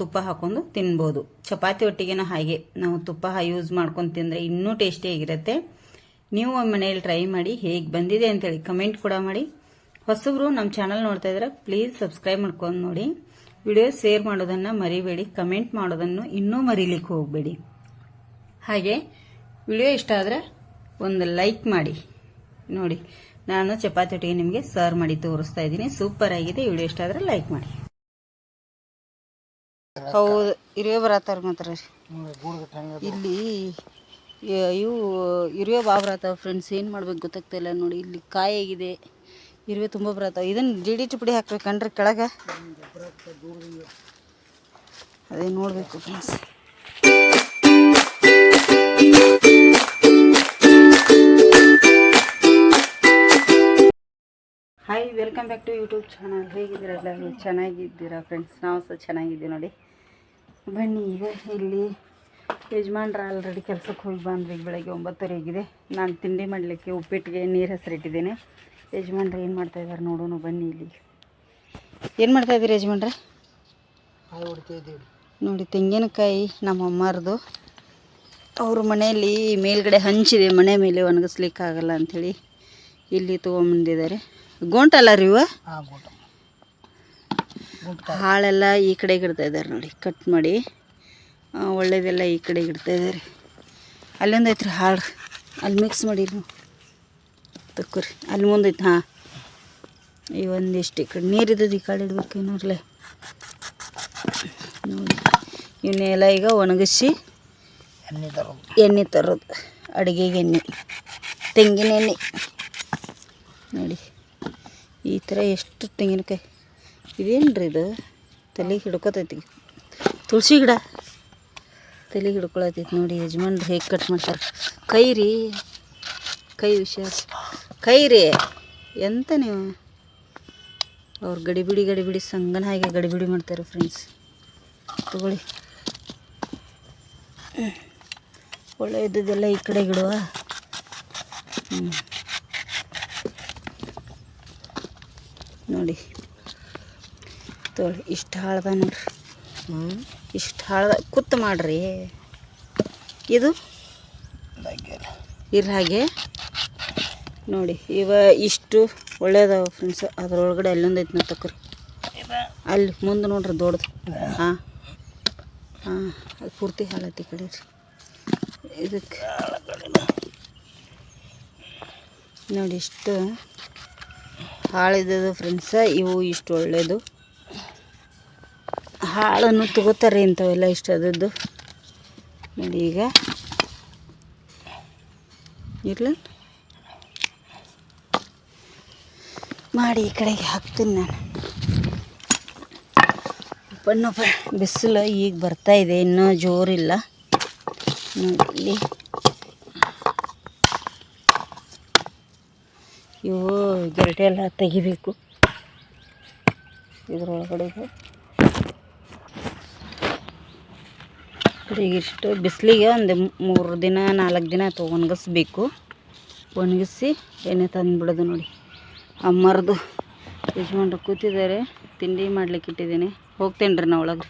ತುಪ್ಪ ಹಾಕೊಂಡು ತಿನ್ಬೋದು. ಚಪಾತಿ ಒಟ್ಟಿಗೆನೂ ಹಾಗೆ. ನಾವು ತುಪ್ಪ ಯೂಸ್ ಮಾಡ್ಕೊಂಡು ತಿಂದರೆ ಇನ್ನೂ ಟೇಸ್ಟಿಯಾಗಿರುತ್ತೆ ನೀವು ಒಂದು ಮನೇಲಿ ಟ್ರೈ ಮಾಡಿ ಹೇಗೆ ಬಂದಿದೆ ಅಂತೇಳಿ ಕಮೆಂಟ್ ಕೂಡ ಮಾಡಿ. ಹೊಸಬ್ರು ನಮ್ಮ ಚಾನಲ್ ನೋಡ್ತಾ ಇದ್ರೆ ಪ್ಲೀಸ್ ಸಬ್ಸ್ಕ್ರೈಬ್ ಮಾಡ್ಕೊಂಡು ನೋಡಿ. ವಿಡಿಯೋ ಶೇರ್ ಮಾಡೋದನ್ನು ಮರಿಬೇಡಿ ಕಮೆಂಟ್ ಮಾಡೋದನ್ನು ಇನ್ನೂ ಮರಿಲಿಕ್ಕೆ ಹೋಗಬೇಡಿ. ಹಾಗೆ ವಿಡಿಯೋ ಇಷ್ಟ ಆದರೆ ಒಂದು ಲೈಕ್ ಮಾಡಿ. ನೋಡಿ, ನಾನು ಚಪಾತಿ ಒಟ್ಟಿಗೆ ನಿಮಗೆ ಸರ್ವ್ ಮಾಡಿ ತೋರಿಸ್ತಾ ಇದ್ದೀನಿ. ಸೂಪರ್ ಆಗಿದೆ. ವಿಡಿಯೋ ಇಷ್ಟ ಆದರೆ ಲೈಕ್ ಮಾಡಿ. ಹೌದು ಇರುವೆ ಬರತ್ತಾರ ಮಾತ್ರ ಇಲ್ಲಿ ಇವು ಇರುವೆ ಬಾ ಬರತ್ತಾವ ಫ್ರೆಂಡ್ಸ್ ಏನು ಮಾಡ್ಬೇಕು ಗೊತ್ತಾಗ್ತಾಯಿಲ್ಲ ನೋಡಿ ಇಲ್ಲಿ ಕಾಯಿ ಆಗಿದೆ ಇರುವೆ ತುಂಬ ಬರತ್ತಾವ. ಇದನ್ನು ಜಿಡಿ ಡಿ ಹಾಕ್ಬೇಕು ಪುಡಿ ಹಾಕ್ಬೇಕನ್ರಿ ಕೆಳಗೆ. ಅದೇ ನೋಡಬೇಕು friends hi welcome back to YouTube channel ಹೇಗಿದ್ದೀರಾ ಎಲ್ಲರೂ? ಚೆನ್ನಾಗಿದ್ದೀರಾ ಫ್ರೆಂಡ್ಸ್ ನಾವು ಸಹ ಚೆನ್ನಾಗಿದ್ದೀವಿ ನೋಡಿ. ಬನ್ನಿ ಈಗ ಇಲ್ಲಿ ಯಜಮಾನ್ರ ಆಲ್ರೆಡಿ ಕೆಲಸಕ್ಕೆ ಹೋಗಿ ಈಗ ಬೆಳಗ್ಗೆ ಒಂಬತ್ತುವರೆಗಿದೆ ನಾನು ತಿಂಡಿ ಮಾಡಲಿಕ್ಕೆ ಉಪ್ಪಿಟ್ಟಿಗೆ ನೀರು ಹೆಸರಿಟ್ಟಿದ್ದೇನೆ. ಯಜಮಾನ್ರು ಏನು ಮಾಡ್ತಾಯಿದ್ದಾರೆ ನೋಡೋಣ ಬನ್ನಿ ಇಲ್ಲಿ. ಏನು ಮಾಡ್ತಾಯಿದ್ದೀರಿ ಯಜಮಾನ್ರೆ? ನೋಡಿ ತೆಂಗಿನಕಾಯಿ ನಮ್ಮ ಅಮ್ಮಾರ್ದು. ಅವ್ರ ಮನೆಯಲ್ಲಿ ಮೇಲ್ಗಡೆ ಹಂಚಿದೆ ಮನೆ ಮೇಲೆ ಒಣಗಿಸ್ಲಿಕ್ಕೆ ಆಗಲ್ಲ ಅಂಥೇಳಿ ಇಲ್ಲಿ ತೊಗೊಂಬಂದಿದ್ದಾರೆ. ಗೋಂಟಲ್ಲ ರೀ ಇವ? ಹಾಳೆಲ್ಲ ಈ ಕಡೆಗೆ ಇಡ್ತಾ ಇದ್ದಾರೆ ನೋಡಿ ಕಟ್ ಮಾಡಿ. ಒಳ್ಳೇದೆಲ್ಲ ಈ ಕಡೆಗೆ ಇಡ್ತಾ ಇದ್ದಾರೆ. ಅಲ್ಲೊಂದು ಐತ್ರಿ ಹಾಳು. ಅಲ್ಲಿ ಮಿಕ್ಸ್ ಮಾಡಿರಿ ನೀವು ತಕ್ಕೋರಿ. ಅಲ್ಲಿ ಮುಂದೈತೆ ಹಾಂ. ಈ ಒಂದಿಷ್ಟು ಈ ಕಡೆ ನೀರಿದ್ದದು ಈ ಕಡೆ ಇಡ್ಬೇಕು ಏನೋರ್ಲೆ. ನೋಡಿ ಇವನ್ನೆಲ್ಲ ಈಗ ಒಣಗಿಸಿ ಎಣ್ಣೆ ತರೋದು. ಎಣ್ಣೆ ತರೋದು. ಅಡುಗೆಗೆ ಎಣ್ಣೆ ತೆಂಗಿನ ಎಣ್ಣೆ. ನೋಡಿ ಈ ಥರ ಎಷ್ಟು ತೆಂಗಿನಕಾಯಿ. ಇದೇನು ರೀ ಇದು? ತಲೆ ಹಿಡ್ಕೊತೈತಿ. ತುಳಸಿ ಗಿಡ. ತಲೆ ಹಿಡ್ಕೊಳತೈತಿ ನೋಡಿ ಯಜಮಾನ್ರು ಹೇಗೆ ಕಟ್ ಮಾಡ್ತಾರೆ. ಕೈ ರೀ ಕೈ ವಿಷಯ ಕೈ ರೀ ಎಂತ ನೀವು? ಅವ್ರು ಗಡಿಬಿಡಿ ಗಡಿಬಿಡಿ, ಸಂಗನ ಹಾಗೆ ಗಡಿಬಿಡಿ ಮಾಡ್ತಾರೆ ಫ್ರೆಂಡ್ಸ್ ತಗೊಳ್ಳಿ. ಒಳ್ಳೆ ಇದ್ದದ್ದೆಲ್ಲ ಈ ಕಡೆ ಗಿಡುವ ನೋಡಿ. ತೊಳಿ, ಇಷ್ಟು ಹಾಳ್ದ ನೋಡ್ರಿ. ಇಷ್ಟು ಹಾಳ್ದ. ಕುತ್ತು ಮಾಡ್ರಿ. ಇದು? ಇರ ಹಾಗೆ. ನೋಡಿ, ಇವ ಇಷ್ಟು ಒಳ್ಳೇದವ ಫ್ರೆಂಡ್ಸ್ ಅದ್ರೊಳಗಡೆ ಅಲ್ಲೊಂದು ಐತೆ ನೋಡಿ ತಕ್ರಿ. ಅಲ್ಲಿ ಮುಂದೆ ನೋಡ್ರಿ ದೊಡ್ಡದು. ಹಾಂ. ಹಾಂ, ಅದು ಪೂರ್ತಿ ಹಾಳೈತಿ ಕಡೆ ರೀ. ಇದಕ್ಕೆ ನೋಡಿ, ಇಷ್ಟು ಹಾಳಿದ್ದದು ಫ್ರೆಂಡ್ಸ ಇವು ಇಷ್ಟು ಒಳ್ಳೆಯದು ಹಾಳನ್ನು ತಗೋತಾರೆ ಇಂಥವೆಲ್ಲ ಇಷ್ಟ ಆದದ್ದು. ನೋಡಿ ಈಗ. ಇರ್ಲ. ಮಾಡಿ ಈ ಕಡೆಗೆ ಹಾಕ್ತೀನಿ ನಾನು. ಬಣ್ಣ ಬಿಸಿಲು ಈಗ ಬರ್ತಾ ಇದೆ, ಇನ್ನೂ ಜೋರಿಲ್ಲ. ನೋಡಿ. ಇವು ಗೆರಟೆ ಎಲ್ಲ ತೆಗಿಬೇಕು. ಇದ್ರೊಳಗಡೆ ಈಗ ಇಷ್ಟು ಬಿಸಿಲಿಗೆ ಒಂದು ಮೂರು ದಿನ, ನಾಲ್ಕು ದಿನ ಅಥವಾ ಒಣಗಿಸ್ಬೇಕು. ಒಣಗಿಸಿ ಎಣ್ಣೆ ತಂದುಬಿಡೋದು ನೋಡಿ. ಅಮ್ಮರದು ಯಜಮಾನ್ರು ಕೂತಿದ್ದಾರೆ. ತಿಂಡಿ ಮಾಡ್ಲಿಕ್ಕೆ ಇಟ್ಟಿದ್ದೀನಿ. ಹೋಗ್ತೇನೆ ರೀ ನಾ ಒಳಗೆ.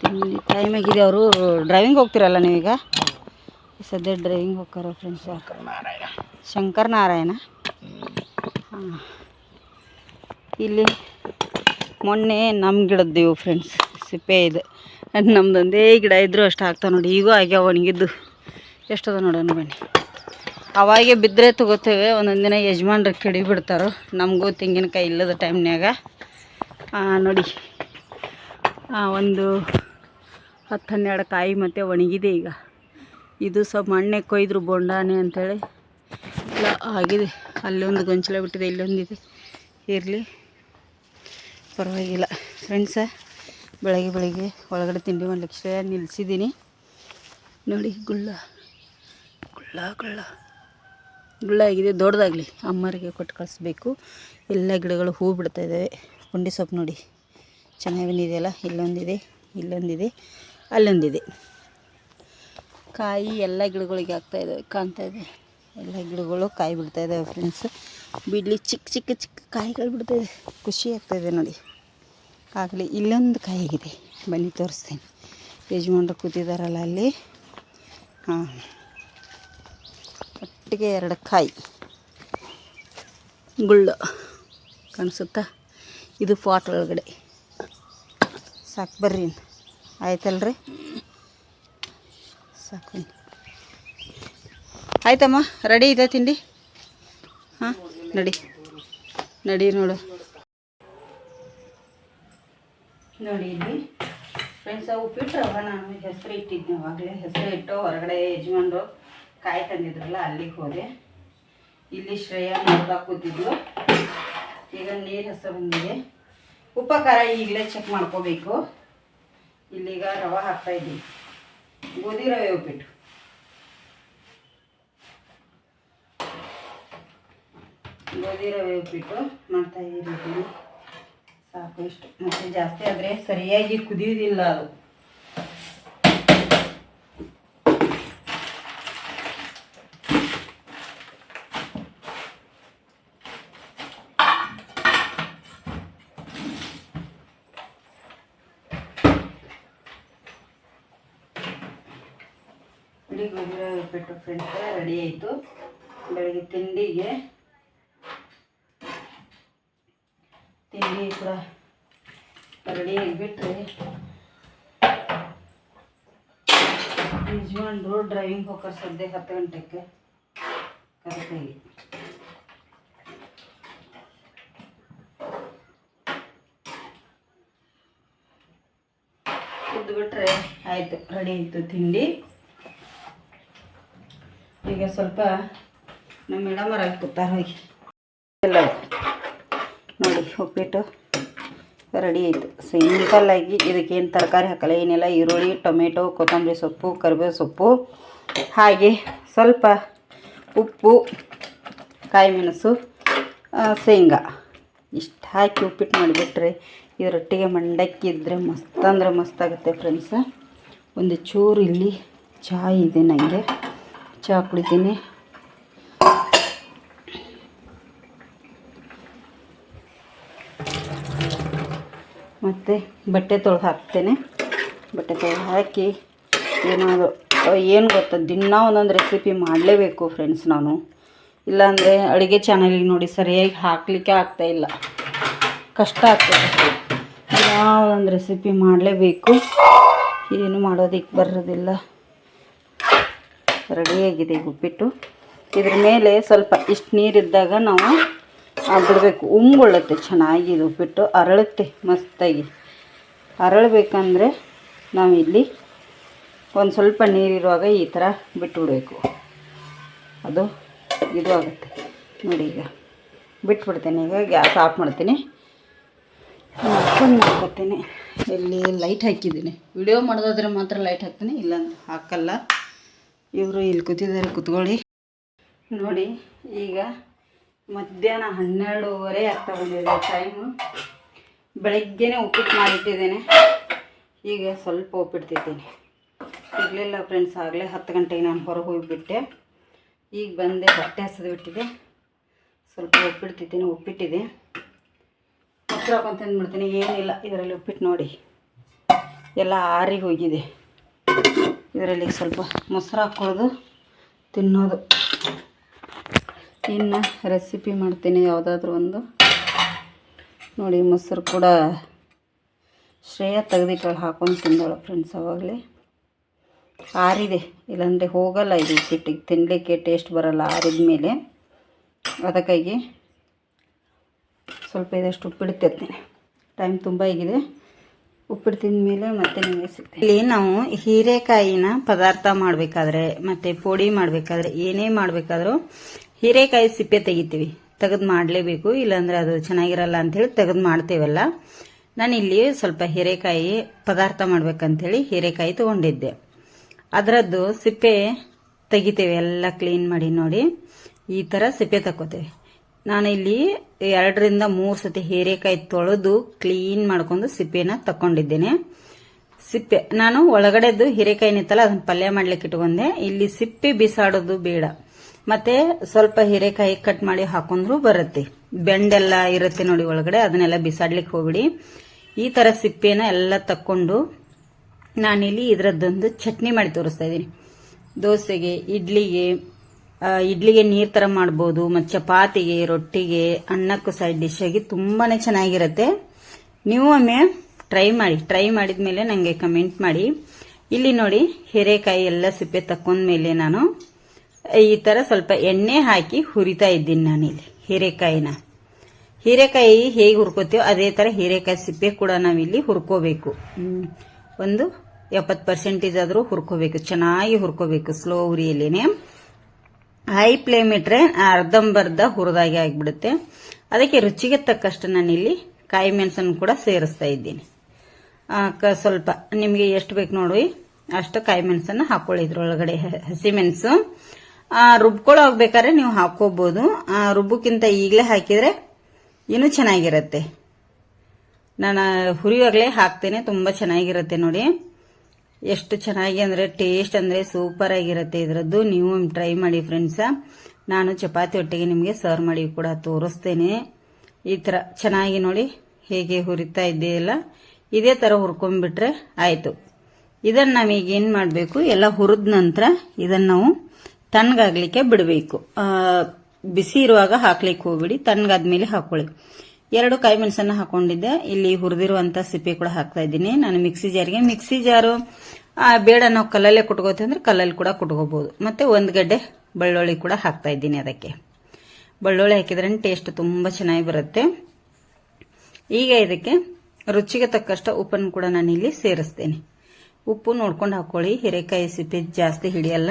ತಿಂಡಿ ಟೈಮ್ ಆಗಿದೆ. ಅವರು ಡ್ರೈವಿಂಗ್ ಹೋಗ್ತಿರಲ್ಲ ನೀವೀಗ? ಸದ್ಯ ಡ್ರೈವಿಂಗ್ ಹೋಗ್ತಾರ ಫ್ರೆಂಡ್ಸ್ ಶಂಕರ್ ನಾರಾಯಣ. ಇಲ್ಲಿ ಮೊನ್ನೆ ನಮ್ಮ ಗಿಡದ್ದೇವು ಫ್ರೆಂಡ್ಸ್ ಸಿಪ್ಪೆ ಇದೆ. ಅದು ಒಂದೇ ಗಿಡ ಇದ್ದರೂ ಅಷ್ಟು ಆಗ್ತಾವೆ ನೋಡಿ. ಈಗೂ ಆಗ್ಯಾವ ಒಣಗಿದ್ದು. ಎಷ್ಟದ ನೋಡೋಣ ಬನ್ನಿ. ಅವಾಗೆ ಬಿದ್ದರೆ ತಗೋತೇವೆ. ಒಂದೊಂದು ದಿನ ಯಜಮಾನ್ರು ಕೆಡಿ ಬಿಡ್ತಾರೋ. ನಮಗೂ ತೆಂಗಿನಕಾಯಿ ಇಲ್ಲದ ಟೈಮ್ನ್ಯಾಗ. ನೋಡಿ. ಒಂದು ಹತ್ತು ಹನ್ನೆರಡು ಕಾಯಿ ಮತ್ತು ಒಣಗಿದೆ ಈಗ. ಇದು ಸ್ವಲ್ಪ ಮಣ್ಣೆ ಕೊಯ್ದ್ರು ಬೊಂಡಾನೆ ಅಂಥೇಳಿ ಇಲ್ಲ, ಆಗಿದೆ. ಅಲ್ಲೊಂದು ಗೊಂಚಲ ಬಿಟ್ಟಿದೆ, ಇಲ್ಲೊಂದಿದೆ. ಇರಲಿ. ಪರವಾಗಿಲ್ಲ. ಫ್ರೆಂಡ್ಸ ಬೆಳಗ್ಗೆ ಬೆಳಗ್ಗೆ ಒಳಗಡೆ ತಿಂಡಿ ಮಾಡ್ಲಿಕ್ಕೆ ನಿಲ್ಲಿಸಿದ್ದೀನಿ ನೋಡಿ, ಗುಳ್ಳ. ಗುಳ್ಳ ಗುಳ್ಳ. ಗುಳ್ಳ ಆಗಿದೆ, ದೊಡ್ಡದಾಗಲಿ. ಅಮ್ಮರಿಗೆ ಕೊಟ್ಟು ಕಳಿಸ್ಬೇಕು. ಎಲ್ಲ ಗಿಡಗಳು ಹೂ ಬಿಡ್ತಾ ಇದ್ದಾವೆ. ಪುಂಡಿ ಸೊಪ್ಪು ನೋಡಿ. ಚೆನ್ನಾಗಿ ಬಂದಿದೆಯಲ್ಲ? ಇಲ್ಲೊಂದಿದೆ ಇಲ್ಲೊಂದಿದೆ, ಅಲ್ಲೊಂದಿದೆ. ಕಾಯಿ ಎಲ್ಲ ಗಿಡಗಳಿಗೆ ಆಗ್ತಾ ಇದ್ದಾವೆ, ಕಾಣ್ತಾ ಇದೆ. ಎಲ್ಲ ಗಿಡಗಳು ಕಾಯಿ ಬಿಡ್ತಾ ಇದ್ದಾವೆ ಫ್ರೆಂಡ್ಸ್ ಬಿಡ್ಲಿ ಚಿಕ್ಕ ಚಿಕ್ಕ ಚಿಕ್ಕ ಕಾಯಿಗಳು ಬಿಡ್ತಾ ಇದೆ. ಖುಷಿ ಆಗ್ತಾಯಿದೆ ನೋಡಿ. ಆಗಲಿ, ಇಲ್ಲೊಂದು ಕಾಯಿ ಆಗಿದೆ ಬನ್ನಿ, ತೋರಿಸ್ತೀನಿ. ಯಜಮಾನರು ಕೂತಿದ್ದಾರಲ್ಲ ಅಲ್ಲಿ. ಹಾಂ. ಒಟ್ಟಿಗೆ ಎರಡು ಕಾಯಿ. ಗುಳ್ಳು. ಕಾಣಿಸುತ್ತಾ? ಇದು ಪಾಟ್ ಒಳಗಡೆ. ಸಾಕು, ಬರ್ರಿ ಆಯ್ತಲ್ರಿ? ಸಾಕು. ಆಯ್ತಮ್ಮ, ರೆಡಿ ಇದೆ ತಿಂಡಿ? ಹಾಂ, ನಡಿ. ನಡಿ ನೋಡು. ನೋಡಿ ಇಲ್ಲಿ. ಫ್ರೆಂಡ್ಸ್ ಉಪ್ಪಿಟ್ಟು ರವ ನಾನು ಹೆಸರು ಇಟ್ಟಿದ್ದೆ ಅವಾಗಲೇ. ಹೆಸರು ಇಟ್ಟು ಹೊರಗಡೆ ಯಜಮಾನ್ರು ಕಾಯಿ ತಂದಿದ್ರಲ್ಲ, ಅಲ್ಲಿಗೆ ಹೋದೆ. ಇಲ್ಲಿ ಶ್ರೇಯಾ ನೋಡ್ತಾ ಕೂತಿದ್ಲು. ಈಗ ನೀರು ಹೆಸರು ಬಂದಿದೆ. ಉಪ್ಪು ಖಾರ ಈಗಲೇ ಚೆಕ್ ಮಾಡ್ಕೋಬೇಕು. ಇಲ್ಲಿಗ ರವೆ ಹಾಕ್ತಾ ಇದ್ದೀವಿ. ಗೋಧಿ ರವೆ ಉಪ್ಪಿಟ್ಟು. ಗೋಧಿ ರವೆ ಉಪ್ಪಿಟ್ಟು ಮಾಡ್ತಾ ಇದ್ದೀವಿ. ಸಾಕು ಇಷ್ಟು ಮತ್ತೆ ಜಾಸ್ತಿ ಆದರೆ ಸರಿಯಾಗಿ ಕುದಿಯೋದಿಲ್ಲ ಅದು. ಇಡೀ ಗೊಬ್ಬರ ಬಿಟ್ಟು ಫ್ರೆಂಡ್ಸ್ ರೆಡಿ ಆಯಿತು. ಬೆಳಗ್ಗೆ ತಿಂಡಿಗೆ ತಿಂಡಿ ಕೂಡ ರೆಡಿ ಆಗಿಬಿಟ್ರೆ ಯಜಮಾನ್ರು ಡ್ರೈವಿಂಗ್ ಹೋಗ್ತಾರೆ ಸದ್ಯ ಹತ್ತು ಗಂಟೆಗೆ ಕರೆಕ್ಟಾಗಿ. ಬಿಟ್ರೆ ಆಯಿತು, ರೆಡಿ ಆಯಿತು ತಿಂಡಿ. ಈಗ ಸ್ವಲ್ಪ ನಮ್ಮ ಮೇಡಮರ ಕೂತಾರ ಹೋಗಿ. ಎಲ್ಲ ನೋಡಿ, ಉಪ್ಪಿಟ್ಟು ರೆಡಿ ಆಯಿತು. ಸಿಂಪಲ್ಲಾಗಿ ಇದಕ್ಕೇನು ತರಕಾರಿ ಹಾಕಲ್ಲ, ಏನಿಲ್ಲ, ಈರುಳ್ಳಿ, ಟೊಮೆಟೊ, ಕೊತ್ತಂಬರಿ ಸೊಪ್ಪು ಕರಿಬೇವು ಸೊಪ್ಪು, ಹಾಗೆ ಸ್ವಲ್ಪ ಉಪ್ಪು ಕಾಯಿ ಮೆಣಸು ಶೇಂಗಾ. ಇಷ್ಟು ಹಾಕಿ ಉಪ್ಪಿಟ್ಟು ಮಾಡಿಬಿಟ್ರೆ ಇದರೊಟ್ಟಿಗೆ ಮಂಡಕ್ಕಿ ಇದ್ದರೆ ಮಸ್ತ್ ಅಂದರೆ ಮಸ್ತ್ ಆಗುತ್ತೆ ಫ್ರೆಂಡ್ಸ ಒಂದು ಚೂರು ಇಲ್ಲಿ ಚಹಾ ಇದೆ ನನಗೆ ಚಹಾ ಕುಡಿತೀನಿ. ಮತ್ತು ಬಟ್ಟೆ ತೊಳೆದು ಹಾಕ್ತೇನೆ. ಬಟ್ಟೆ ತೊಳೆದು ಹಾಕಿ ಏನಾದರೂ ಏನು ಗೊತ್ತಾ, ದಿನ ಒಂದೊಂದು ರೆಸಿಪಿ ಮಾಡಲೇಬೇಕು ಫ್ರೆಂಡ್ಸ್ ನಾನು. ಇಲ್ಲಾಂದರೆ ಅಡುಗೆ ಚಾನಲಿಗೆ ನೋಡಿ ಸರಿಯಾಗಿ ಹಾಕಲಿಕ್ಕೆ ಇಲ್ಲ. ಕಷ್ಟ ಆಗ್ತದೆ. ಒಂದೊಂದು ರೆಸಿಪಿ ಮಾಡಲೇಬೇಕು. ಏನು ಮಾಡೋದಕ್ಕೆ ಬರೋದಿಲ್ಲ. ರೆಡಿಯಾಗಿದೆ ಉಪ್ಪಿಟ್ಟು. ಇದ್ರ ಮೇಲೆ ಸ್ವಲ್ಪ ಇಷ್ಟು ನೀರಿದ್ದಾಗ ನಾವು ಬಿಡಬೇಕು ಉಮ್ಗೊಳ್ಳುತ್ತೆ ಚೆನ್ನಾಗಿ ಇದು ಉಪ್ಪಿಟ್ಟು. ಅರಳುತ್ತೆ, ಮಸ್ತಾಗಿ. ಅರಳಬೇಕಂದ್ರೆ ನಾವು ಇಲ್ಲಿ ಒಂದು ಸ್ವಲ್ಪ ನೀರಿರುವಾಗ ಈ ಥರ ಬಿಟ್ಬಿಡಬೇಕು. ಅದು ಇದು ಆಗುತ್ತೆ. ನೋಡಿ ಈಗ. ಬಿಟ್ಬಿಡ್ತೇನೆ ಈಗ, ಗ್ಯಾಸ್ ಆಫ್ ಮಾಡ್ತೀನಿ. ಹಾಕೊಂಡು ಮಾಡ್ಕೊತೀನಿ. ಇಲ್ಲಿ ಲೈಟ್ ಹಾಕಿದ್ದೀನಿ. ವಿಡಿಯೋ ಮಾಡೋದಾದ್ರೆ ಮಾತ್ರ ಲೈಟ್ ಹಾಕ್ತೀನಿ ಇಲ್ಲಂದು ಹಾಕಲ್ಲ. ಇವರು ಇಲ್ಲಿ ಕೂತಿದ್ದಾರೆ, ಕೂತ್ಕೊಳ್ಳಿ. ನೋಡಿ, ಈಗ ಮಧ್ಯಾಹ್ನ ಹನ್ನೆರಡೂವರೆ ಆಗ್ತಾ ಬಂದಿದೆ ಟೈಮು ಬೆಳಗ್ಗೆನೇ ಉಪ್ಪಿಟ್ಟು ಮಾಡಿಟ್ಟಿದ್ದೇನೆ. ಈಗ ಸ್ವಲ್ಪ ಉಪ್ಪಿಡ್ತಿದ್ದೀನಿ. ಇರಲಿಲ್ಲ ಫ್ರೆಂಡ್ಸ್ ಆಗಲೇ ಹತ್ತು ಗಂಟೆಗೆ ನಾನು ಹೊರಗೆ ಹೋಗಿಬಿಟ್ಟೆ. ಈಗ ಬಂದೆ ಬಟ್ಟೆ ಹಸಿದು ಬಿಟ್ಟಿದೆ. ಸ್ವಲ್ಪ ಉಪ್ಪಿಡ್ತಿದ್ದೀನಿ, ಉಪ್ಪಿಟ್ಟಿದೆ. ಮೊಸರು ಹಾಕೊಂಡು ತಿಂದ್ಬಿಡ್ತೀನಿ. ಏನಿಲ್ಲ, ಇದರಲ್ಲಿ ಉಪ್ಪಿಟ್ಟು ನೋಡಿ. ಎಲ್ಲ ಆರಿ ಹೋಗಿದೆ ಇದರಲ್ಲಿ ಸ್ವಲ್ಪ ಮೊಸರು ಹಾಕ್ಕೊಳ್ಳೋದು ತಿನ್ನೋದು. ಇನ್ನು ರೆಸಿಪಿ ಮಾಡ್ತೀನಿ ಯಾವುದಾದ್ರೂ ಒಂದು. ನೋಡಿ, ಮೊಸರು ಕೂಡ ಶ್ರೇಯ ತೆಗೆದಿಟ್ಟಳು ಹಾಕೊಂಡು ತಿಂದಳು ಫ್ರೆಂಡ್ಸ್ ಅವಾಗಲೇ. ಆರಿದೆ, ಇಲ್ಲಾಂದರೆ ಹೋಗಲ್ಲ ಇದು ಉಪ್ಪಿಟ್ಟಿಗೆ ತಿನ್ನಲಿಕ್ಕೆ ಟೇಸ್ಟ್ ಬರಲ್ಲ ಆರಿದ ಮೇಲೆ ಅದಕ್ಕಾಗಿ ಸ್ವಲ್ಪ ಇದಷ್ಟು ಉಪ್ಪಿಡ್ತಿರ್ತೀನಿ ಟೈಮ್ ತುಂಬ ಆಗಿದೆ. ಉಪ್ಪಿಟ್ಟು ತಿಂದ ಮೇಲೆ ಮತ್ತೆ ನಿಮಗೆ ಸಿಗ್ತೀನಿ ಇಲ್ಲಿ ನಾವು ಹೀರೆಕಾಯಿನ ಪದಾರ್ಥ ಮಾಡಬೇಕಾದ್ರೆ, ಮತ್ತು ಪುಡಿ ಮಾಡಬೇಕಾದ್ರೆ, ಏನೇ ಮಾಡಬೇಕಾದ್ರೂ ಹೀರೆಕಾಯಿ ಸಿಪ್ಪೆ ತೆಗಿತೀವಿ. ತೆಗೆದು ಮಾಡಲೇಬೇಕು. ಇಲ್ಲಾಂದರೆ ಅದು ಚೆನ್ನಾಗಿರಲ್ಲ ಅಂಥೇಳಿ ತೆಗೆದು ಮಾಡ್ತೇವಲ್ಲ. ನಾನಿಲ್ಲಿ ಸ್ವಲ್ಪ ಹೀರೆಕಾಯಿ ಪದಾರ್ಥ ಮಾಡ್ಬೇಕಂಥೇಳಿ ಹೀರೆಕಾಯಿ ತೊಗೊಂಡಿದ್ದೆ. ಅದರದ್ದು ಸಿಪ್ಪೆ ತೆಗಿತೇವೆ ಎಲ್ಲ ಕ್ಲೀನ್ ಮಾಡಿ ನೋಡಿ. ಈ ಥರ ಸಿಪ್ಪೆ ತಕ್ಕೋತೇವೆ. ನಾನು ಇಲ್ಲಿ ಎರಡರಿಂದ ಮೂರು ಸತಿ ಹೀರೆಕಾಯಿ ತೊಳೆದು ಕ್ಲೀನ್ ಮಾಡ್ಕೊಂಡು ಸಿಪ್ಪೆನ ತಕ್ಕೊಂಡಿದ್ದೇನೆ. ಸಿಪ್ಪೆ, ನಾನು ಒಳಗಡೆದು ಹೀರೆಕಾಯಿ ನಿಂತಲ್ಲ ಅದನ್ನ ಪಲ್ಯ ಮಾಡ್ಲಿಕ್ಕೆ ಇಟ್ಕೊಂಡೆ. ಇಲ್ಲಿ ಸಿಪ್ಪೆ ಬಿಸಾಡೋದು ಬೇಡ. ಮತ್ತೆ ಸ್ವಲ್ಪ ಹೀರೆಕಾಯಿ ಕಟ್ ಮಾಡಿ ಹಾಕೊಂಡ್ರು ಬರುತ್ತೆ. ಬೆಂಡೆಲ್ಲ ಇರುತ್ತೆ ನೋಡಿ ಒಳಗಡೆ, ಅದನ್ನೆಲ್ಲ ಬಿಸಾಡ್ಲಿಕ್ಕೆ ಹೋಗ್ಬಿಡಿ. ಈ ಥರ ಸಿಪ್ಪೆನ ಎಲ್ಲ ತಕ್ಕೊಂಡು ನಾನಿಲ್ಲಿ ಇದರದ್ದೊಂದು ಚಟ್ನಿ ಮಾಡಿ ತೋರಿಸ್ತಾ ಇದ್ದೀನಿ. ದೋಸೆಗೆ, ಇಡ್ಲಿಗೆ ಇಡ್ಲಿಗೆ ನೀರು ಥರ ಮಾಡ್ಬೋದು, ಮತ್ತು ಚಪಾತಿಗೆ, ರೊಟ್ಟಿಗೆ, ಅನ್ನಕ್ಕೂ ಸೈಡ್ ಡಿಶ್ ಆಗಿ ತುಂಬಾ ಚೆನ್ನಾಗಿರುತ್ತೆ. ನೀವು ಒಮ್ಮೆ ಟ್ರೈ ಮಾಡಿ, ಟ್ರೈ ಮಾಡಿದ ಮೇಲೆ ನನಗೆ ಕಮೆಂಟ್ ಮಾಡಿ. ಇಲ್ಲಿ ನೋಡಿ, ಹೀರೆಕಾಯಿ ಎಲ್ಲ ಸಿಪ್ಪೆ ತಕ್ಕೊಂಡ್ಮೇಲೆ ನಾನು ಈ ಥರ ಸ್ವಲ್ಪ ಎಣ್ಣೆ ಹಾಕಿ ಹುರಿತಾ ಇದ್ದೀನಿ ನಾನಿಲ್ಲಿ. ಹೀರೆಕಾಯಿನ. ಹೀರೆಕಾಯಿ ಹೇಗೆ ಹುರ್ಕೋತೀವೋ ಅದೇ ಥರ ಹೀರೆಕಾಯಿ ಸಿಪ್ಪೆ ಕೂಡ ನಾವಿಲ್ಲಿ ಹುರ್ಕೋಬೇಕು. ಒಂದು ಎಪ್ಪತ್ತು ಪರ್ಸೆಂಟೇಜ್ ಆದರೂ ಹುರ್ಕೋಬೇಕು. ಚೆನ್ನಾಗಿ ಹುರ್ಕೋಬೇಕು ಸ್ಲೋ ಉರಿಯಲ್ಲೇನೆ ಹೈ ಫ್ಲೇಮ್ ಇಟ್ಟರೆ ಅರ್ಧಂಬರ್ಧ ಹುರಿದಾಗೆ ಆಗಿಬಿಡುತ್ತೆ. ಅದಕ್ಕೆ ರುಚಿಗೆ ತಕ್ಕಷ್ಟು ನಾನಿಲ್ಲಿ ಕಾಯಿ ಮೆಣಸನ್ನು ಕೂಡ ಸೇರಿಸ್ತಾ ಇದ್ದೀನಿ. ಸ್ವಲ್ಪ ನಿಮಗೆ ಎಷ್ಟು ಬೇಕು ನೋಡಿ ಅಷ್ಟು ಕಾಯಿ ಮೆಣಸನ್ನು ಹಾಕೊಳ್ಳಿ ಇದ್ರೊಳಗಡೆ ಹಸಿಮೆಣಸು ಹಸಿ ಮೆಣಸು. ರುಬ್ಕೊಳ್ಳೋ ಹೋಗ್ಬೇಕಾದ್ರೆ ನೀವು ಹಾಕೋಬಹುದು ಆ, ರುಬ್ಬಕ್ಕಿಂತ ಈಗಲೇ ಹಾಕಿದ್ರೆ ಇನ್ನೂ ಚೆನ್ನಾಗಿರುತ್ತೆ. ನಾನು ಹುರಿಯುವಾಗಲೇ ಹಾಕ್ತೇನೆ ತುಂಬ ಚೆನ್ನಾಗಿರುತ್ತೆ ನೋಡಿ. ಎಷ್ಟು ಚೆನ್ನಾಗಿ ಅಂದರೆ ಟೇಸ್ಟ್ ಅಂದರೆ ಸೂಪರ್ ಆಗಿರುತ್ತೆ ಇದರದ್ದು. ನೀವು ಟ್ರೈ ಮಾಡಿ ಫ್ರೆಂಡ್ಸ ನಾನು ಚಪಾತಿ ಒಟ್ಟಿಗೆ ನಿಮಗೆ ಸರ್ವ್ ಮಾಡಿ ಕೂಡ ತೋರಿಸ್ತೇನೆ. ಈ ಥರ ಚೆನ್ನಾಗಿ ನೋಡಿ ಹೇಗೆ ಹುರಿತಾ ಇದೆಯಲ್ಲ ಇದೇ ಥರ ಹುರ್ಕೊಂಡ್ಬಿಟ್ರೆ ಆಯಿತು. ಇದನ್ನು ನಾವೀಗ ಏನು ಮಾಡಬೇಕು? ಎಲ್ಲ ಹುರಿದ ನಂತರ ಇದನ್ನು ನಾವು ತಣ್ಣಗಾಗ್ಲಿಕ್ಕೆ ಬಿಡಬೇಕು. ಬಿಸಿ ಇರುವಾಗ ಹಾಕ್ಲಿಕ್ಕೆ ಹೋಗ್ಬಿಡಿ. ತಣ್ಣಗಾದ್ಮೇಲೆ ಹಾಕೊಳ್ಳಿ. ಎರಡು ಕಾಯಿ ಮೆಣಸನ್ನ ಹಾಕೊಂಡಿದ್ದೆ. ಇಲ್ಲಿ ಹುರಿದಿರುವಂತ ಸಿಪ್ಪೆ ಕೂಡ ಹಾಕ್ತಾ ಇದ್ದೀನಿ. ನಾನು ಮಿಕ್ಸಿ ಜಾರಿಗೆ. ಮಿಕ್ಸಿ ಜಾರು ಬೇಡ ನಾವು ಕಲ್ಲಲ್ಲೇ ಕುಟ್ಕೋತೀವಿ ಅಂದ್ರೆ ಕಲ್ಲಲ್ಲಿ ಕೂಡ ಕುಟ್ಕೋಬಹುದು. ಮತ್ತೆ ಒಂದು ಗಡ್ಡೆ ಬೆಳ್ಳುಳ್ಳಿ ಕೂಡ ಹಾಕ್ತಾ ಇದ್ದೀನಿ ಅದಕ್ಕೆ. ಬೆಳ್ಳುಳ್ಳಿ ಹಾಕಿದ್ರೆ ಟೇಸ್ಟ್ ತುಂಬ ಚೆನ್ನಾಗಿ ಬರುತ್ತೆ. ಈಗ ಇದಕ್ಕೆ ರುಚಿಗೆ ತಕ್ಕಷ್ಟು ಉಪ್ಪನ್ನು ಕೂಡ ನಾನು ಇಲ್ಲಿ ಸೇರಿಸ್ತೇನೆ. ಉಪ್ಪು ನೋಡ್ಕೊಂಡು ಹಾಕೊಳ್ಳಿ. ಹೀರೆಕಾಯಿ ಸಿಪ್ಪೆ ಜಾಸ್ತಿ ಹಿಡಿಯಲ್ಲ.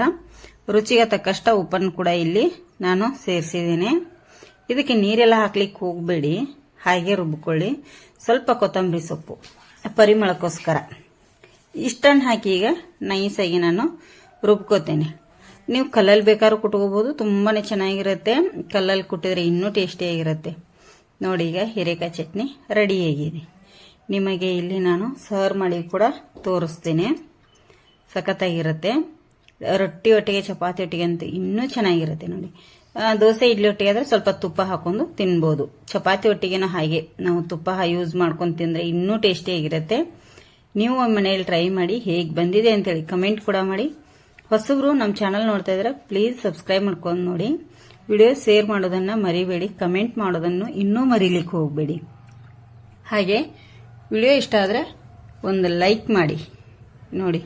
ರುಚಿಗೆ ತಕ್ಕಷ್ಟ ಉಪ್ಪನ್ನು ಕೂಡ ಇಲ್ಲಿ ನಾನು ಸೇರಿಸಿದ್ದೀನಿ. ಇದಕ್ಕೆ ನೀರೆಲ್ಲ ಹಾಕ್ಲಿಕ್ಕೆ ಹೋಗಬೇಡಿ. ಹಾಗೆ ರುಬ್ಕೊಳ್ಳಿ. ಸ್ವಲ್ಪ ಕೊತ್ತಂಬರಿ ಸೊಪ್ಪು, ಪರಿಮಳಕ್ಕೋಸ್ಕರ. ಇಷ್ಟನ್ನು ಹಾಕಿ ಈಗ ನೈಸಾಗಿ ನಾನು ರುಬ್ಕೋತೇನೆ. ನೀವು ಕಲ್ಲಲ್ಲಿ ಬೇಕಾದ್ರೂ ಕುಟ್ಕೋಬೋದು ತುಂಬಾ ಚೆನ್ನಾಗಿರುತ್ತೆ. ಕಲ್ಲಲ್ಲಿ ಕುಟ್ಟಿದ್ರೆ ಇನ್ನೂ ಟೇಸ್ಟಿಯಾಗಿರುತ್ತೆ. ನೋಡಿ ಈಗ ಹೀರೆಕಾಯಿ ಚಟ್ನಿ ರೆಡಿಯಾಗಿದೆ. ನಿಮಗೆ ಇಲ್ಲಿ ನಾನು ಸರ್ವ್ ಮಾಡಿ ಕೂಡ ತೋರಿಸ್ತೇನೆ. ಸಖತ್ತಾಗಿರುತ್ತೆ. ರೊಟ್ಟಿ ಒಟ್ಟಿಗೆ, ಚಪಾತಿ ಒಟ್ಟಿಗೆ ಅಂತ ಇನ್ನೂ ಚೆನ್ನಾಗಿರುತ್ತೆ ನೋಡಿ. ದೋಸೆ, ಇಡ್ಲಿ ಒಟ್ಟಿಗೆ ಆದರೆ ಸ್ವಲ್ಪ ತುಪ್ಪ ಹಾಕೊಂಡು ತಿನ್ಬೋದು. ಚಪಾತಿ ಒಟ್ಟಿಗೆನೂ ಹಾಗೆ. ನಾವು ತುಪ್ಪ ಯೂಸ್ ಮಾಡ್ಕೊಂಡು ತಿಂದರೆ ಇನ್ನೂ ಟೇಸ್ಟಿಯಾಗಿರುತ್ತೆ ನೀವು ಮನೆಯಲ್ಲಿ ಟ್ರೈ ಮಾಡಿ ಹೇಗೆ ಬಂದಿದೆ ಅಂತೇಳಿ ಕಮೆಂಟ್ ಕೂಡ ಮಾಡಿ. ಹೊಸಬ್ರು ನಮ್ಮ ಚಾನಲ್ ನೋಡ್ತಾ ಇದ್ರೆ ಪ್ಲೀಸ್ ಸಬ್ಸ್ಕ್ರೈಬ್ ಮಾಡ್ಕೊಂಡು ನೋಡಿ. ವಿಡಿಯೋ ಶೇರ್ ಮಾಡೋದನ್ನು ಮರಿಬೇಡಿ ಕಮೆಂಟ್ ಮಾಡೋದನ್ನು ಇನ್ನೂ ಮರಿಲಿಕ್ಕೆ ಹೋಗಬೇಡಿ. ಹಾಗೆ ವಿಡಿಯೋ ಇಷ್ಟ ಆದರೆ ಒಂದು ಲೈಕ್ ಮಾಡಿ. ನೋಡಿ.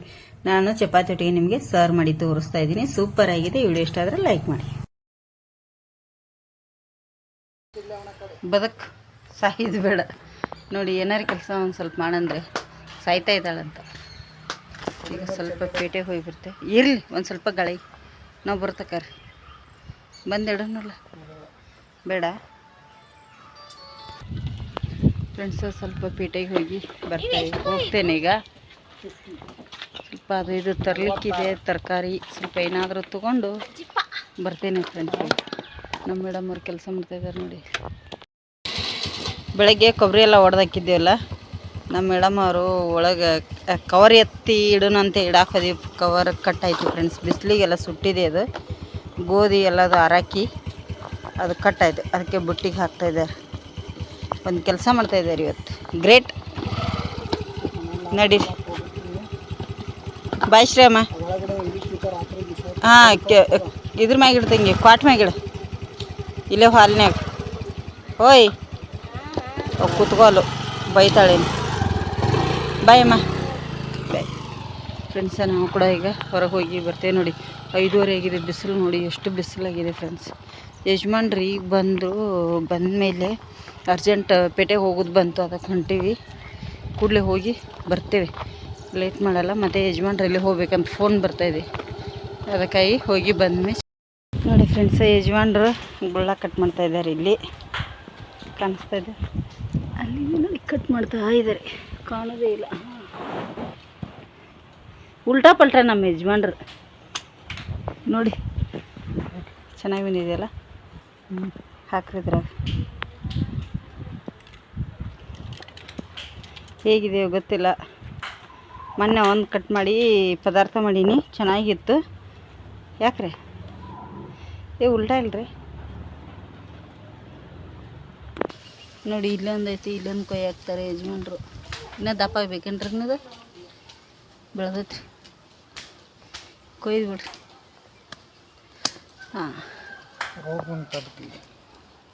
ನಾನು ಚಪಾತಿ ಒಟ್ಟಿಗೆ ನಿಮಗೆ ಸರ್ವ್ ಮಾಡಿ ತೋರಿಸ್ತಾ ಇದ್ದೀನಿ. ಸೂಪರ್ ಆಗಿದೆ. ವಿಡಿಯೋ ಇಷ್ಟ ಆದರೆ ಲೈಕ್ ಮಾಡಿ. ಬದಕ್ ಸಾಯಿದು ಬೇಡ. ನೋಡಿ, ಏನಾರು ಕೆಲಸ ಒಂದು ಸ್ವಲ್ಪ ಮಾಡಂದ್ರೆ ಸಾಯ್ತಾ ಇದ್ದಾಳಂತ ಈಗ ಸ್ವಲ್ಪ ಪೇಟೆಗೆ ಹೋಗಿ ಬರ್ತೆ ಇರಲಿ, ಒಂದು ಸ್ವಲ್ಪ ಗಾಳಿ. ನಾವು ಬರ್ತಕ್ಕಾರಿ ಬಂದಿಡೋನಲ್ಲ ಬೇಡ. ಫ್ರೆಂಡ್ಸ್ ಸ್ವಲ್ಪ ಪೇಟೆಗೆ ಹೋಗಿ ಬರ್ತಾ ಹೋಗ್ತೇನೆ ಈಗ. ಸ್ವಲ್ಪ ಅದು ಇದು ತರಲಿಕ್ಕಿದೆ, ತರಕಾರಿ ಸ್ವಲ್ಪ ಏನಾದರೂ ತಗೊಂಡು ಬರ್ತೇನೆ ಫ್ರೆಂಡ್ಸ್ ನಮ್ಮ ಮೇಡಮ್ ಅವ್ರು ಕೆಲಸ ಮಾಡ್ತಾ ಇದ್ದಾರೆ ನೋಡಿ. ಬೆಳಗ್ಗೆ ಕೊಬ್ಬರಿ ಎಲ್ಲ ಹೊಡೆದಾಕಿದ್ದೇವಲ್ಲ ನಮ್ಮ ಮೇಡಮ್ ಅವರು ಒಳಗೆ ಕವರ್ ಎತ್ತಿ ಇಡೋಣ ಅಂತ ಇಡಾಕ್ ಕವರ್ ಕಟ್ ಆಯಿತು ಫ್ರೆಂಡ್ಸ್ ಬಿಸಿಲಿಗೆಲ್ಲ ಸುಟ್ಟಿದೆ ಅದು. ಗೋಧಿ ಎಲ್ಲದು ಹರಾಕಿ ಅದು ಕಟ್ ಆಯಿತು. ಅದಕ್ಕೆ ಬುಟ್ಟಿಗೆ ಹಾಕ್ತಾ ಇದ್ದಾರೆ. ಒಂದು ಕೆಲಸ ಮಾಡ್ತಾ ಇದ್ದಾರೆ ಇವತ್ತು. ಗ್ರೇಟ್ ನಡಿ. ಬಾಯ್ ಶ್ರೀ ಅಮ್ಮ ಹಾಂ ಇದ್ರ ಮ್ಯಾಗ ಇಡ್ತಂಗೆ ಕ್ವಾಟ್ ಇಡು ಇಲ್ಲೇ ಹಾಲ್ನ್ಯಾಗ. ಓಯ್. ಕೂತ್ಕೋಲು ಬೈತಾಳೇನು ಬಾಯ್ ಅಮ್ಮ. ಬಾಯ್. ಫ್ರೆಂಡ್ಸ ನಾವು ಕೂಡ ಈಗ ಹೊರಗೆ ಹೋಗಿ ಬರ್ತೇವೆ ನೋಡಿ. ಐದೂವರೆ ಆಗಿದೆ, ಬಿಸಿಲು ನೋಡಿ, ಎಷ್ಟು ಬಿಸಿಲಾಗಿದೆ ಫ್ರೆಂಡ್ಸ್ ಯಜಮಾನ್ರಿ ಈಗ ಬಂದ ಬಂದಮೇಲೆ ಅರ್ಜೆಂಟ್ ಪೇಟೆಗೆ ಹೋಗೋದು ಬಂತು, ಅದಕ್ಕೆ ಹೊಂಟೀವಿ. ಕೂಡಲೇ ಹೋಗಿ ಬರ್ತೇವೆ. ಲೇಟ್ ಮಾಡಲ್ಲ, ಮತ್ತು ಯಜಮಾನ್ರು ಎಲ್ಲಿ ಹೋಗ್ಬೇಕಂತ ಫೋನ್ ಬರ್ತಾಯಿದೆ ಅದಕ್ಕಾಗಿ ಹೋಗಿ ಬಂದ್ಮೇಲೆ ನೋಡಿ ಫ್ರೆಂಡ್ಸ್ ಯಜಮಾನ್ರು ಗುಳ್ಳ ಕಟ್ ಮಾಡ್ತಾ ಇದ್ದಾರೆ ಇಲ್ಲಿ. ಕಾಣಿಸ್ತಾ ಇದೆ? ಅಲ್ಲಿ ನೋಡಿ ಕಟ್ ಮಾಡ್ತಾ ಇದ್ದಾರೆ. ಕಾಣೋದೇ ಇಲ್ಲ. ಉಲ್ಟಾ ಪಲ್ಟಾ ನಮ್ಮ ಯಜಮಾನ್ರು. ನೋಡಿ, ಚೆನ್ನಾಗಿ ಬಂದಿದೆಯಲ್ಲ? ಹ್ಞೂ ಹೇಗಿದೆಯೋ ಗೊತ್ತಿಲ್ಲ. ಮೊನ್ನೆ ಒಂದು ಕಟ್ ಮಾಡಿ ಪದಾರ್ಥ ಮಾಡೀನಿ. ಚೆನ್ನಾಗಿತ್ತು. ಯಾಕ್ರೆ? ಏ ಉಲ್ಟಾ ಇಲ್ರಿ? ನೋಡಿ ಇಲ್ಲೊಂದು ಐತಿ ಇಲ್ಲೊಂದು ಕೊಯ್ ಹಾಕ್ತಾರೆ ಯಜಮಾನ್ರು. ಇನ್ನೂ ದಪ್ಪ ಆಗ್ಬೇಕೇನ್ರಿ ಇನ್ನದು ಬೆಳೆದೈತ್ರಿ. ಕೊಯ್ದು ಬಿಡ್ರಿ. ಹಾಂ.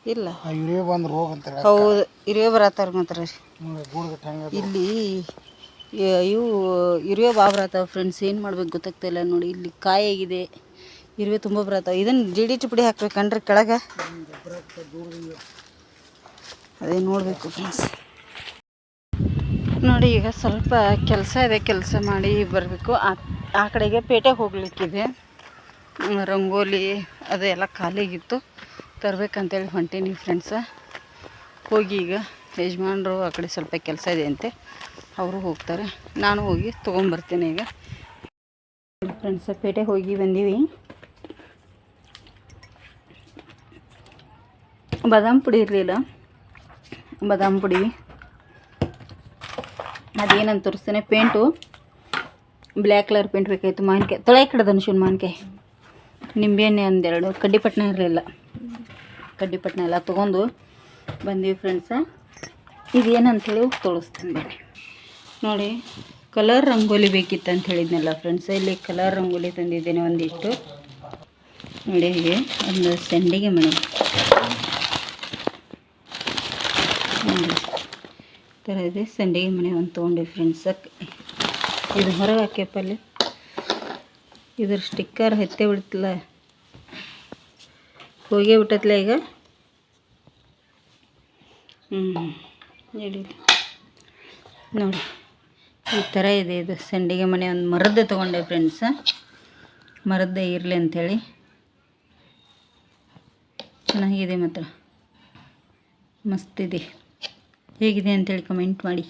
ಇಲ್ಲ. ಹೌದು. ಇರುವೆ ಬರತ್ತಾರ ಮಾತ್ರ. ಇಲ್ಲಿ ಇವು ಇರುವೆ ಬರತ್ತಾವ ಫ್ರೆಂಡ್ಸ್ ಏನು ಮಾಡ್ಬೇಕು ಗೊತ್ತಾಗ್ತಾಯಿಲ್ಲ ನೋಡಿ, ಇಲ್ಲಿ ಕಾಯಾಗಿದೆ ಇರುವೆ ತುಂಬ ಬರತ್ತಾವ ಇದನ್ನು ಜಿಡಿ ಡಿ ಟಿ ಪುಡಿ ಹಾಕ್ಬೇಕನ್ರಿ ಕೆಳಗೆ? ಅದೇ ನೋಡಬೇಕು ಫ್ರೆಂಡ್ಸ್ ನೋಡಿ, ಈಗ ಸ್ವಲ್ಪ ಕೆಲಸ ಇದೆ, ಕೆಲಸ ಮಾಡಿ ಬರಬೇಕು. ಆ ಆ ಕಡೆಗೆ ಪೇಟೆಗೆ ಹೋಗ್ಲಿಕ್ಕಿದೆ. ರಂಗೋಲಿ ಅದೆಲ್ಲ ಖಾಲಿಗಿತ್ತು ತರಬೇಕಂತೇಳಿ ಹೊಂಟೀನಿ ಫ್ರೆಂಡ್ಸ ಹೋಗಿ ಈಗ ಯಜಮಾನ್ರು ಆ ಕಡೆ ಸ್ವಲ್ಪ ಕೆಲಸ ಇದೆ ಅಂತೆ. ಅವರು ಹೋಗ್ತಾರೆ. ನಾನು ಹೋಗಿ ತೊಗೊಂಬರ್ತೀನಿ ಈಗ. ಫ್ರೆಂಡ್ಸ್ ಪೇಟೆಗೆ ಹೋಗಿ ಬಂದೀವಿ. ಬಾದಾಮ್ ಪುಡಿ ಇರಲಿಲ್ಲ. ಬಾದಾಮ್ ಪುಡಿ. ಅದೇನಂತ ತೋರಿಸ್ತೇನೆ. ಪೇಂಟು ಬ್ಲ್ಯಾಕ್ ಕಲರ್ ಪೇಂಟ್ ಬೇಕಾಯಿತು ಮಾವಿನಕಾಯಿ. ತೊಳೆ ಹಿಡ್ದು ಅನ್ಶೂನ್ ಮಾವಿನಕಾಯಿ. ನಿಂಬೆಹಣ್ಣೆ ಒಂದೆರಡು. ಕಡ್ಡಿಪಟ್ಟಣ ಇರಲಿಲ್ಲ. ಕಡ್ಡಿಪಟ್ಟಣ ಎಲ್ಲ ತೊಗೊಂಡು ಬಂದೀವಿ ಫ್ರೆಂಡ್ಸ ಇದೇನಂಥೇಳಿ ತೋರಿಸ್ತೀನಿ ಬನ್ನಿ. ನೋಡಿ, ಕಲರ್ ರಂಗೋಲಿ ಬೇಕಿತ್ತು ಅಂತ ಹೇಳಿದ್ನಲ್ಲ ಫ್ರೆಂಡ್ಸ್ ಇಲ್ಲಿ ಕಲರ್ ರಂಗೋಲಿ ತಂದಿದ್ದೇನೆ ಒಂದಿಷ್ಟು. ನೋಡಿ ಹೀಗೆ, ಒಂದು ಸೆಂಡಿಗೆ ಮನೆ ಥರ ಇದೆ ಸಂಡಿಗೆ ಮನೆ ಒಂದು ತೊಗೊಂಡೆ ಫ್ರೆಂಡ್ಸ್ ಇದು ಹೊರಗೆ ಹಾಕ್ಯಪ್ಪಲ್ಲಿ ಇದ್ರ ಸ್ಟಿಕ್ಕರ್ ಹತ್ತೆ ಬಿಡ್ತಿಲ್ಲ. ಹೋಗೇ ಬಿಟ್ಟತ್ಲ ಈಗ. ಹ್ಞೂ ನೋಡಿ. ಈ ಥರ ಇದೆ ಇದು. ಸಂಡಿಗೆ ಮನೆ ಒಂದು ಮರದ್ದು ತೊಗೊಂಡೆ ಫ್ರೆಂಡ್ಸ ಮರದ್ದೇ ಇರಲಿ ಅಂಥೇಳಿ. ಚೆನ್ನಾಗಿದೆ ಮಾತ್ರ. ಮಸ್ತಿದೆ ಹೇಗಿದೆ ಅಂಥೇಳಿ ಕಮೆಂಟ್ ಮಾಡಿ.